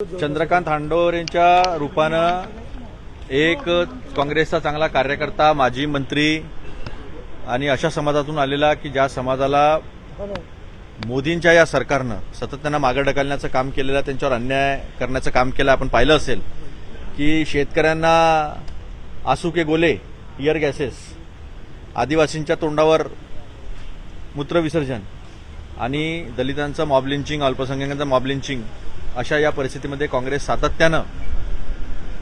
चंद्रकांत हांडोरेंच्या रूपानं एक काँग्रेसचा चांगला कार्यकर्ता माजी मंत्री आणि अशा समाजातून आलेला की ज्या समाजाला मोदींच्या या सरकारनं सतत त्यांना मागं ढकलण्याचं काम केलेलं त्यांच्यावर अन्याय करण्याचं काम केलं आपण पाहिलं असेल की शेतकऱ्यांना आसू के गोले इयर गॅसेस आदिवासींच्या तोंडावर मूत्रविसर्जन आणि दलितांचं मॉब लिंचिंग अल्पसंख्याकांचं मॉब लिंचिंग अशा या परिस्थितीमध्ये काँग्रेस सातत्यानं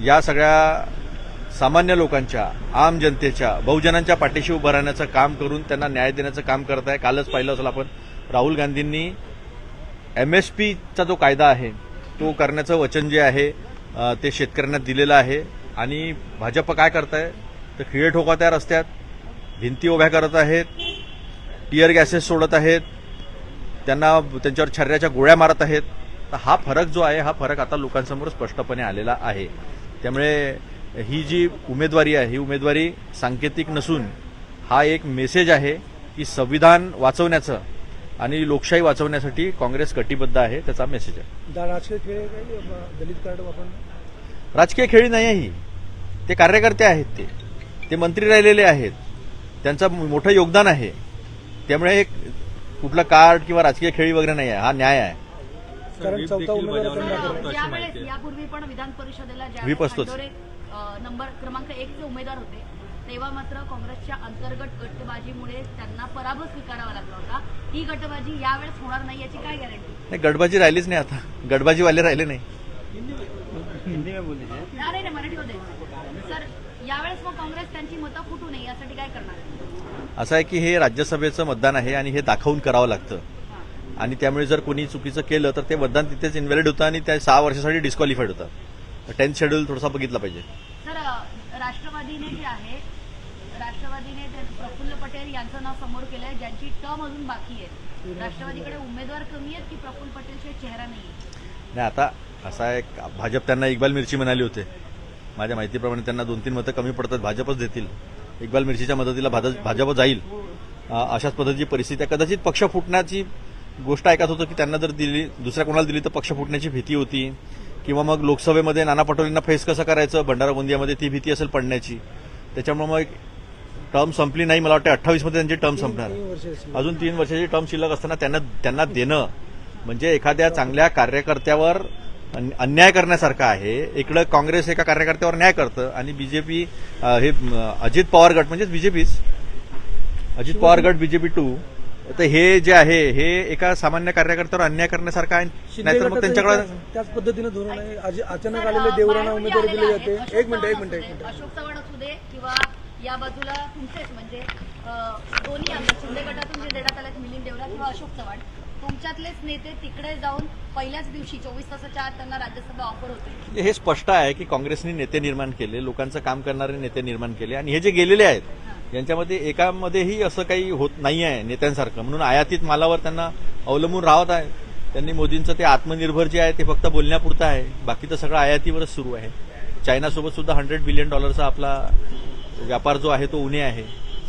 या सगळ्या सामान्य लोकांच्या आम जनतेच्या बहुजनांच्या पाठीशी उभं राहण्याचं काम करून त्यांना न्याय देण्याचं काम करत आहे कालच पाहिलं असेल आपण राहुल गांधींनी एम एस पीचा जो कायदा आहे तो करण्याचं वचन जे आहे ते शेतकऱ्यांना दिलेलं आहे. आणि भाजप काय करत आहे तर खिळे ठोका आहे रस्त्यात भिंती उभ्या करत आहेत टिअर गॅसेस सोडत आहेत त्यांना त्यांच्यावर छर्ऱ्याच्या गोळ्या मारत आहेत. तर हा फरक जो आहे हा फरक आता लोकांसमोर स्पष्टपणे आलेला आहे. त्यामुळे ही जी उमेदवारी आहे ही उमेदवारी सांकेतिक नसून हा एक मेसेज आहे की संविधान वाचवण्याचं आणि लोकशाही वाचवण्यासाठी काँग्रेस कटिबद्ध आहे त्याचा मेसेज आहे. राजकीय खेळ दलित कार्ड वापरणं राजकीय खेळी नाही आहे ही. ते कार्यकर्ते आहेत ते. ते मंत्री राहिलेले आहेत. त्यांचं मोठं योगदान आहे. त्यामुळे एक कुठलं कार्ड किंवा राजकीय खेळी वगैरे नाही आहे हा न्याय आहे. कारण चौथा उमेदवार यापूर्वी पण विधान परिषदेला नंबर क्रमांक एक चे उमेदवार होते तेव्हा मात्र काँग्रेसच्या अंतर्गत गटबाजीमुळे त्यांना पराभव स्वीकारावा लागला होता. ही गटबाजी यावेळेस होणार नाही याची काय गॅरंटी? नाही गडबाजी राहिलीच नाही आता. गडबाजीवाले राहिले नाही. अरे नाही मराठीमध्ये. सर यावेळेस मग काँग्रेस त्यांची मतं फुटू नये यासाठी काय करणार? असं आहे की हे राज्यसभेचं मतदान आहे आणि हे दाखवून करावं लागतं. आणि त्यामुळे जर कोणी चुकीचं केलं तर ते मतदान तिथेच इन्व्हॅलिड होतं आणि त्या सहा वर्षासाठी डिस्क्वालिफाईड होतं. टेन्थ शेड्यूल थोडासा बघितला पाहिजे. सर राष्ट्रवादीने जे आहे राष्ट्रवादीने प्रफुल्ल पटेल यांचं नाव समोर केलंय ज्यांची टर्म अजून बाकी आहे. राष्ट्रवादीकडे उमेदवार कमी आहेत की प्रफुल्ल पटेलचे चेहरा नाही नाही आता असा आहे भाजप त्यांना इक्बाल मिरची म्हणाली होते. माझ्या माहितीप्रमाणे त्यांना दोन तीन मतं कमी पडतात भाजपच देतील. इक्बाल मिरचीच्या मदतीला भाजप जाईल. अशाच पद्धतीची परिस्थिती आहे. कदाचित पक्ष फुटण्याची गोष्ट ऐकत होतो की त्यांना जर दिली दुसऱ्या कोणाला दिली तर पक्ष फुटण्याची भीती होती. किंवा मग लोकसभेमध्ये नाना पटोलेंना फेस कसं करायचं भंडारा गोंदियामध्ये ती भीती असेल पडण्याची. त्याच्यामुळे मग टर्म संपली नाही मला वाटतं अठ्ठावीसमध्ये त्यांची टर्म संपणार. अजून तीन वर्षाची टर्म शिल्लक असताना त्यांना त्यांना देणं म्हणजे एखाद्या चांगल्या कार्यकर्त्यावर अन- अन्याय करण्यासारखं आहे. इकडं काँग्रेस एका कार्यकर्त्यावर न्याय करतं आणि बीजेपी हे अजित पवार गट म्हणजेच बीजेपीच अजित पवार गट बीजेपी टू तर हे जे आहे हे एका सामान्य कार्यकर्त्यावर अन्याय करण्यासारखं आहे? नाहीतर मग त्यांच्याकडे त्याच- पद्धतीनं धोरण आहे. आज अचानक आलेले देवरांना उमेदवारी दिली जाते. एक मिनिट एक मिनिट एक मिनिट. अशोक चव्हाण असू दे किंवा या बाजूला तुमचेच म्हणजे अ, दोन्ही आमदार शिंदे गटातून जे देण्यात आले मिलिंद देवरा किंवा अशोक चव्हाण तुमच्यातलेच नेते तिकडे जाऊन पहिल्याच दिवशी चोवीस तासाच्या आत त्यांना राज्यसभा ऑफर होते. हे स्पष्ट आहे की काँग्रेसने नेते निर्माण केले लोकांचं काम करणारे नेते निर्माण केले आणि हे जे गेलेले आहेत यांच्यामध्ये एकामध्येही असं काही होत नाही आहे नेत्यांसारखं. म्हणून आयातीत मालावर त्यांना अवलंबून राहत आहे. त्यांनी मोदींचं ते आत्मनिर्भर जे आहे ते फक्त बोलण्यापुरतं आहे. बाकी तर सगळं आयातीवरच सुरू आहे. चायनासोबत सुद्धा हंड्रेड बिलियन डॉलरचा आपला व्यापार जो आहे तो उणे आहे.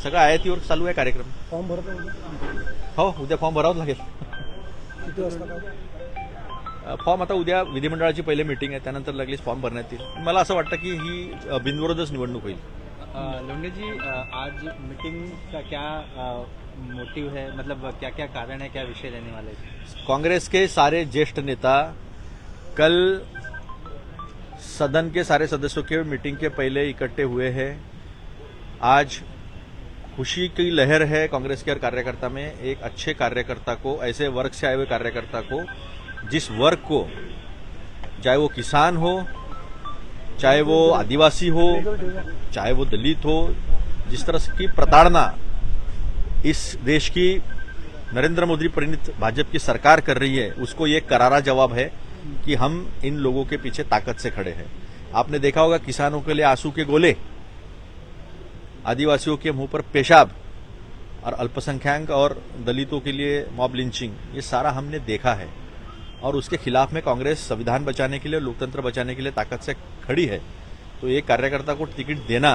सगळं आयातीवर चालू आहे कार्यक्रम. फॉर्म भरत हो उद्या फॉर्म भरावाच लागेल. फॉर्म आता उद्या विधिमंडळाची पहिली मीटिंग आहे. त्यानंतर लागलीच फॉर्म भरण्यात येईल. मला असं वाटतं की ही बिनविरोधच निवडणूक होईल. लोंढे जी आज मीटिंग का क्या मोटिव है? मतलब क्या क्या कारण है, क्या विषय रहने वाले कांग्रेस के सारे ज्येष्ठ नेता कल सदन के सारे सदस्यों के मीटिंग के पहले इकट्ठे हुए हैं। आज खुशी की लहर है कांग्रेस के हर कार्यकर्ता में, एक अच्छे कार्यकर्ता को, ऐसे वर्ग से आए हुए कार्यकर्ता को, जिस वर्ग को, चाहे वो किसान हो चाहे वो आदिवासी हो, चाहे वो दलित हो, जिस तरह की प्रताड़ना इस देश की नरेंद्र मोदी परिणित भाजपा की सरकार कर रही है, उसको ये करारा जवाब है कि हम इन लोगों के पीछे ताकत से खड़े हैं। आपने देखा होगा किसानों के लिए आँसू के गोले, आदिवासियों के मुँह पर पेशाब और अल्पसंख्यक और दलितों के लिए मॉब लिंचिंग, ये सारा हमने देखा है। और उसके खिलाफ में कांग्रेस संविधान बचाने के लिए लोकतंत्र बचाने के लिए ताकत से खड़ी है। तो एक कार्यकर्ता को टिकट देना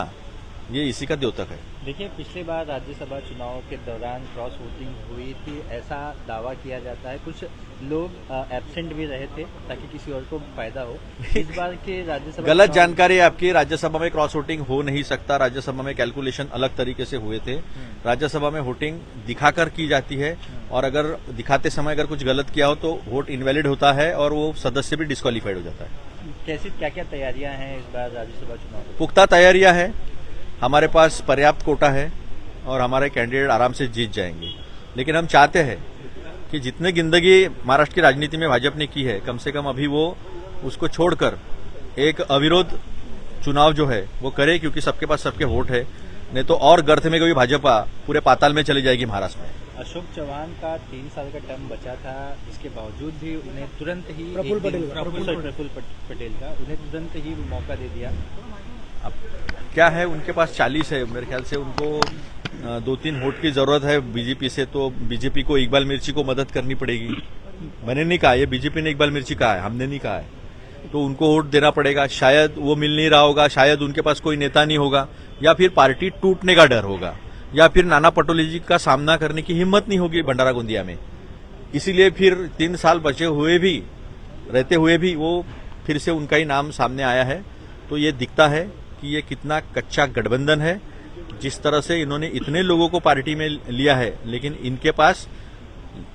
ये इसी का द्योतक है। देखिए पिछली बार राज्यसभा चुनाव के दौरान क्रॉस वोटिंग हुई थी ऐसा दावा किया जाता है। कुछ लोग एबसेंट भी रहे थे ताकि किसी और को फ़ायदा हो। इस बार के राज्यसभा गलत जानकारी है आपकी राज्यसभा में क्रॉस वोटिंग हो नहीं सकता। राज्यसभा में कैलकुलेशन अलग तरीके से हुए थे। राज्यसभा में वोटिंग दिखाकर की जाती है। और अगर दिखाते समय अगर कुछ गलत किया हो तो वोट इनवैलिड होता है और वो सदस्य भी डिस्कालीफाइड हो जाता है। कैसी क्या क्या तैयारियाँ हैं इस बार राज्यसभा चुनाव पुख्ता तैयारियाँ है। हमारे पास पर्याप्त कोटा है और हमारे कैंडिडेट आराम से जीत जाएँगे। लेकिन हम चाहते हैं कि जितने ज़िंदगी महाराष्ट्र की राजनीति में भाजपा ने की है कम से कम अभी वो उसको छोड़कर एक अविरोध चुनाव जो है वो करे क्योंकि सबके पास सबके वोट है। नहीं तो और गर्थ में कभी भाजपा पूरे पाताल में चली जाएगी महाराष्ट्र में। अशोक चौहान का तीन साल का टर्म बचा था इसके बावजूद भी उन्हें तुरंत ही प्रफुल्ल पटेल पट- पटेल का उन्हें तुरंत ही मौका दे दिया। अब क्या है, उनके पास चालीस है, मेरे ख्याल से उनको दो तीन वोट की ज़रूरत है बीजेपी से तो बीजेपी को इकबाल मिर्ची को मदद करनी पड़ेगी। मैंने नहीं कहा, ये बीजेपी ने इकबाल मिर्ची कहा है, हमने नहीं कहा है। तो उनको वोट देना पड़ेगा, शायद वो मिल नहीं रहा होगा, शायद उनके पास कोई नेता नहीं होगा, या फिर पार्टी टूटने का डर होगा, या फिर नाना पटोले जी का सामना करने की हिम्मत नहीं होगी भंडारा गोंदिया में। इसीलिए फिर तीन साल बचे हुए भी, रहते हुए भी वो फिर से उनका ही नाम सामने आया है। तो ये दिखता है कि ये कितना कच्चा गठबंधन है, जिस तरह से इन्होंने इतने लोगों को पार्टी में लिया है, लेकिन इनके पास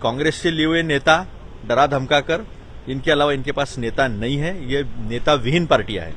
कांग्रेस से लिए हुए नेता डरा धमका कर, इनके अलावा इनके पास नेता नहीं है, ये नेता विहीन पार्टियाँ है।